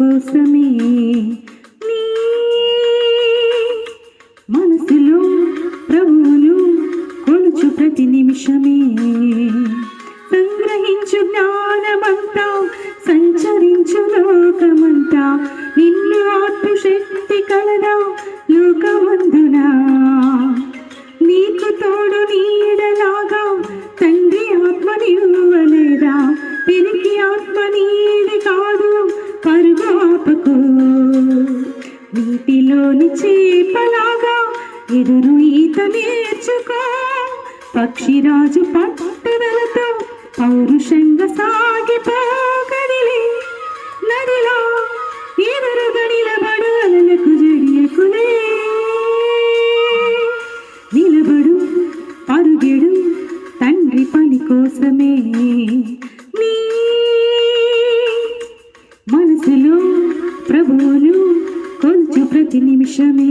కోసమే నీ మనసులో ప్రభువును కొలుచు ప్రతి నిమిషమే. సంగ్రహించు జ్ఞానమంతా సంచరించు లోకమంతా. నిన్ను ఆత్మశక్తి కలదా పరుగు నీటిలోని చేపలాగా ఎదురు ఈత నేర్చుకో. పక్షిరాజు పట్టుదలతో పౌరుషంగా సాగిపోగడిలే నదిలో ఎదురుగా నిలబడు అలలకు జడియకులే. నిలబడు అరుగెడు తండ్రి పని కోసమే. ప్రభువును కొంచెం ప్రతి నిమిషమే